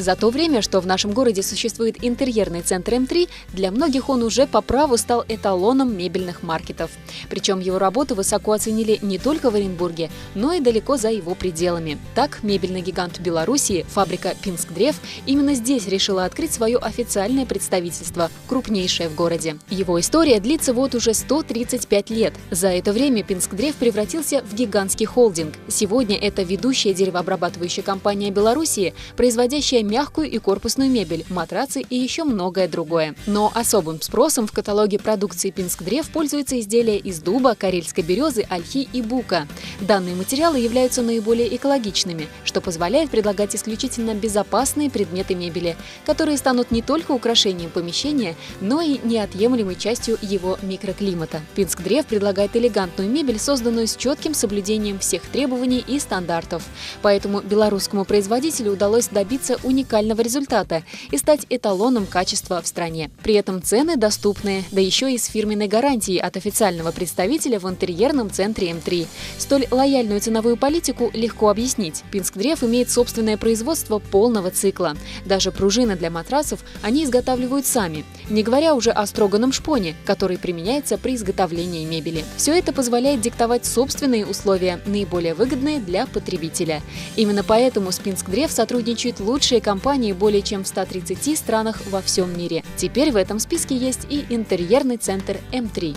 За то время, что в нашем городе существует интерьерный центр М3, для многих он уже по праву стал эталоном мебельных маркетов. Причем его работу высоко оценили не только в Оренбурге, но и далеко за его пределами. Так, мебельный гигант Белоруссии, фабрика Пинскдрев, именно здесь решила открыть свое официальное представительство, крупнейшее в городе. Его история длится вот уже 135 лет. За это время Пинскдрев превратился в гигантский холдинг. Сегодня это ведущая деревообрабатывающая компания Белоруссии, производящая мягкую и корпусную мебель, матрацы и еще многое другое. Но особым спросом в каталоге продукции Пинскдрев пользуются изделия из дуба, карельской березы, ольхи и бука. Данные материалы являются наиболее экологичными, что позволяет предлагать исключительно безопасные предметы мебели, которые станут не только украшением помещения, но и неотъемлемой частью его микроклимата. Пинскдрев предлагает элегантную мебель, созданную с четким соблюдением всех требований и стандартов. Поэтому белорусскому производителю удалось добиться уникального результата и стать эталоном качества в стране. При этом цены доступные, да еще и с фирменной гарантией от официального представителя в интерьерном центре М3. Столь лояльную ценовую политику легко объяснить. Пинскдрев имеет собственное производство полного цикла. Даже пружины для матрасов они изготавливают сами, не говоря уже о строганном шпоне, который применяется при изготовлении мебели. Все это позволяет диктовать собственные условия, наиболее выгодные для потребителя. Именно поэтому с Пинскдрев сотрудничают лучшие компании более чем в 130 странах во всем мире. Теперь в этом списке есть и интерьерный центр М3.